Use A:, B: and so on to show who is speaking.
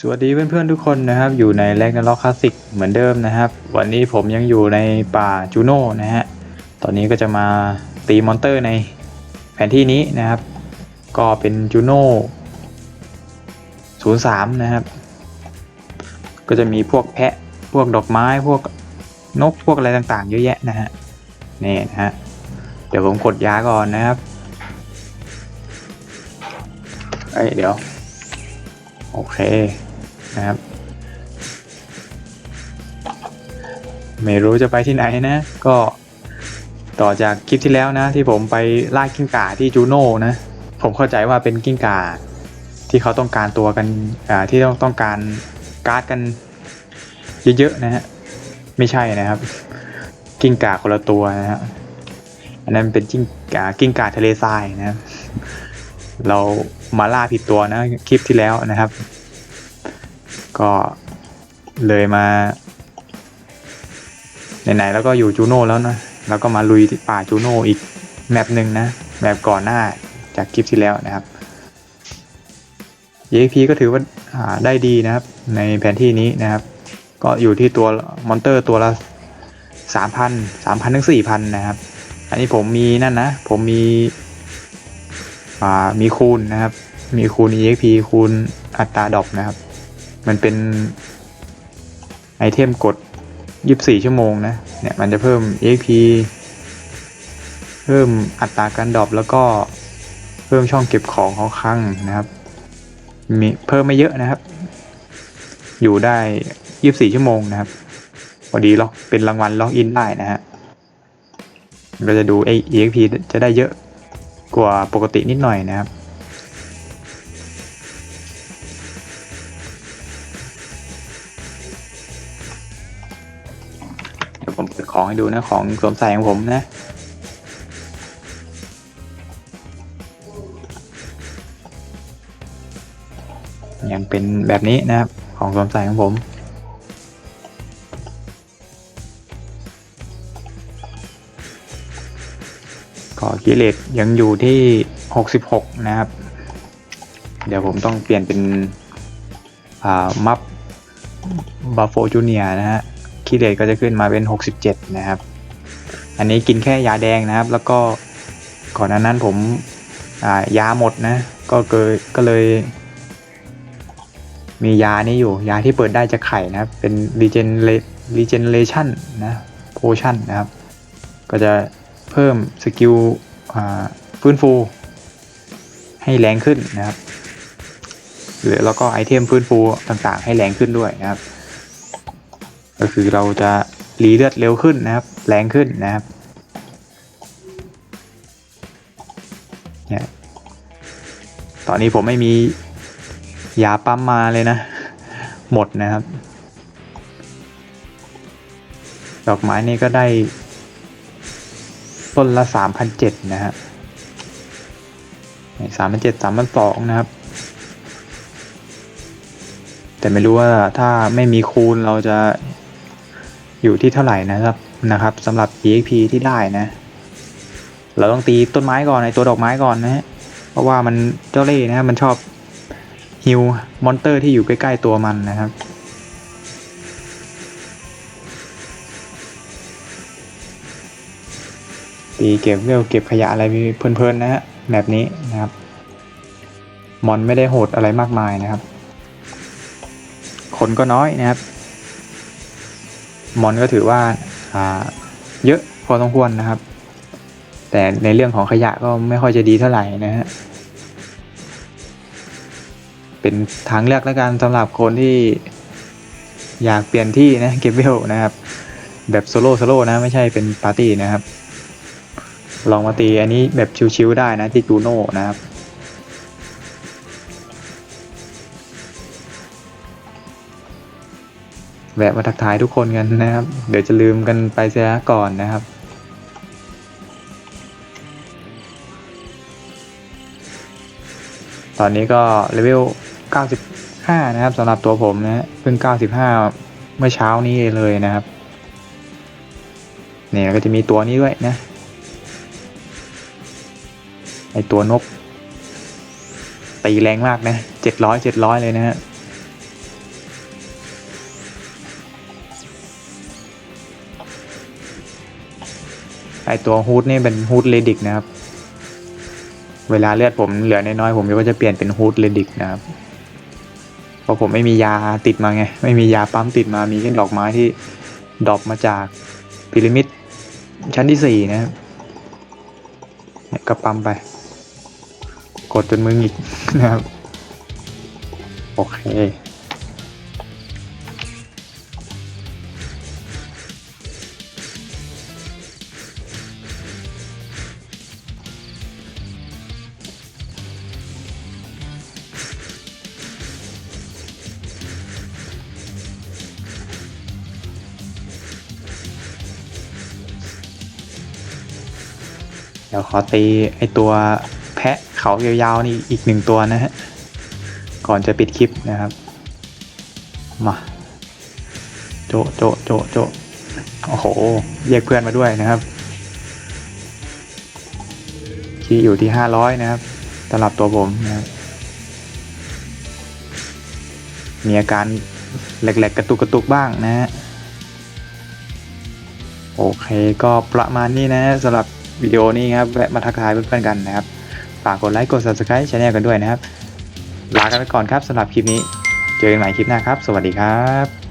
A: สวัสดีเพื่อนๆทุกคนนะครับ อยู่ในแลกนาล็อกคลาสสิกเหมือนเดิมนะครับ วันนี้ผมยังอยู่ในป่าจูโน่นะฮะตอนนี้ก็จะมาตีมอนเตอร์ในแผนที่นี้นะครับ ก็เป็นจูโน่03นะครับ ก็จะมีพวกแพะพวกดอกไม้พวกนกพวกอะไรต่างๆ เยอะแยะนะฮะนี่นะฮะเดี๋ยวผมกดยาก่อนนะครับเอ้ยเดี๋ยวโอเค นะครับ ไม่รู้จะไปที่ไหนนะ ก็ต่อจากคลิปที่แล้วนะ ที่ผมไปล่ากิ้งก่าที่จูโน่นะ ผมเข้าใจว่าเป็นกิ้งก่าที่เขาต้องการตัวกันอ่าที่ต้องต้องการการ์ดกันเยอะๆนะฮะไม่ใช่นะครับ กิ้งก่าคนละตัวนะฮะอันนั้นเป็นกิ้งก่ากิ้งก่าทะเลทรายนะครับเรามาล่าผิดตัวนะคลิปที่แล้วนะครับ ก็เลยมาไหนๆแล้วก็อยู่จูโน่แล้วนะแล้วก็มาลุยป่าจูโน่อีกแมปหนึ่งนะแมปก่อนหน้าจากคลิปที่แล้วนะครับ EXP ก็ถือว่าาได้ดีนะครับ ในแผนที่นี้นะครับ ก็อยู่ที่ตัวมอนเตอร์ตัวละสามพันสามพันถึงสี่พันนะครับ อันนี้ผมมีนั่นนะ ผมมีมีคูณนะครับ มีคูณ exp คูณอัตราดรอปนะครับ มันเป็นไอเทมกด 24 ชั่วโมงนะ เนี่ยมันจะเพิ่ม exp เพิ่มอัตราการดรอปแล้วก็เพิ่มช่องเก็บของของครั้งนะครับ มีเพิ่มไม่เยอะนะครับ อยู่ได้ 24 ชั่วโมงนะครับ พอดีล็อกเป็นรางวัลล็อกอินได้นะฮะ เราจะดูไอ exp จะได้เยอะกว่าปกตินิดหน่อยนะครับ ผมเปิดของให้ดูนะของสวมใส่ของผมนะ ยังเป็นแบบนี้นะครับ ของสวมใส่ของผมก็กิเลสยังอยู่ที่ 66 นะครับ เดี๋ยวผมต้องเปลี่ยนเป็น อ่า มัฟบัฟโฟจูเนียนะฮะ กิเลสก็จะขึ้นมาเป็น 67 นะครับ อันนี้กินแค่ยาแดงนะครับ แล้วก็ก่อนหน้านั้นผมยาหมดนะ ก็เกยก็เลย มียานี้อยู่ ยาที่เปิดได้จะไข่นะครับ เป็น regener regeneration นะ potion นะครับ ก็จะเพิ่มสกิลฟื้นฟู ให้แรงขึ้นนะครับหรือแล้วก็ไอเทมฟื้นฟูต่างๆ ให้แรงขึ้นด้วยนะครับ ก็คือเราจะรีเลือดเร็วขึ้นนะครับ แรงขึ้นนะครับเนี่ยตอนนี้ผมไม่มียาปั๊มมาเลยนะ หมดนะครับ ดอกไม้นี่ก็ได้ ต้นละสามพันเจ็ดนะฮะสามพันเจ็ดสามพันสองนะครับ แต่ไม่รู้ว่าถ้าไม่มีคูณเราจะ อยู่ที่เท่าไหร่นะครับนะครับสำหรับ EXP ที่ได้นะ เราต้องตีต้นไม้ก่อนในตัวดอกไม้ก่อนนะฮะเพราะว่ามันเจ้าเล่ห์นะมันชอบฮิวมอนเตอร์ที่อยู่ใกล้ๆตัวมันนะครับตีเก็บเวลเก็บขยะอะไรเพลินๆนะฮะแบบนี้นะครับมอนไม่ได้โหดอะไรมากมายนะครับ คนก็น้อยนะครับ มอนก็ถือว่าอ่าเยอะพอสมควรนะครับ แต่ในเรื่องของขยะก็ไม่ค่อยจะดีเท่าไหร่นะฮะเป็นทางเลือกแล้วกันสำหรับคนที่อยากเปลี่ยนที่นะเก็บเวลนะครับ แบบโซโล่โซโล่นะไม่ใช่เป็นปาร์ตี้นะครับ ลองมาตีอันนี้แบบชิวๆได้นะที่จูโน่นะครับ แวะมาทักทายทุกคนกันนะครับ เดี๋ยวจะลืมกันไปเสียก่อนนะครับ ตอนนี้ก็เลเวล 95 นะครับสำหรับตัวผมนะเพิ่ง 95 เมื่อเช้านี้เลยนะครับ เนี่ยก็จะมีตัวนี้ด้วยนะ ไอตัวนกตีแรงมากนะ 700 700 เลยนะฮะ ไอตัวฮูดนี่เป็นฮูดเลดิกนะครับ เวลาเลือดผมเหลือน้อยๆผมก็จะเปลี่ยนเป็นฮูดเลดิกนะครับเพราะผมไม่มียาติดมาไง ไม่มียาปั๊มติดมามีแค่ดอกไม้ที่ดรอปมาจากพีระมิดชั้นที่สี่นะครับเนี่ยก็ปั๊มไป กดจนมึงอีกนะครับ โอเค ดี๋ยวขอตีไอตัวแพะเขายาวๆนี่อีกหนึ่งตัวนะฮะ ก่อนจะปิดคลิปนะครับ มา โจโจโจโจโอ้โหเรียกเพื่อนมาด้วยนะครับคีอยู่ที่ห้าร้อยนะครับสำหรับตัวผมนะครับ มีอาการแหลกๆกระตุกกระตุกบ้างนะฮะโอเคก็ประมาณนี้นะสำหรับ วิดีโอนี้ครับแวะมาทักทายเพื่อนๆกันนะครับฝากกดไลค์กด subscribe ช anel กันด้วยนะครับลากันไปก่อนครับสำหรับคลิปนี้ เจอกันใหม่คลิปหน้าครับ สวัสดีครับ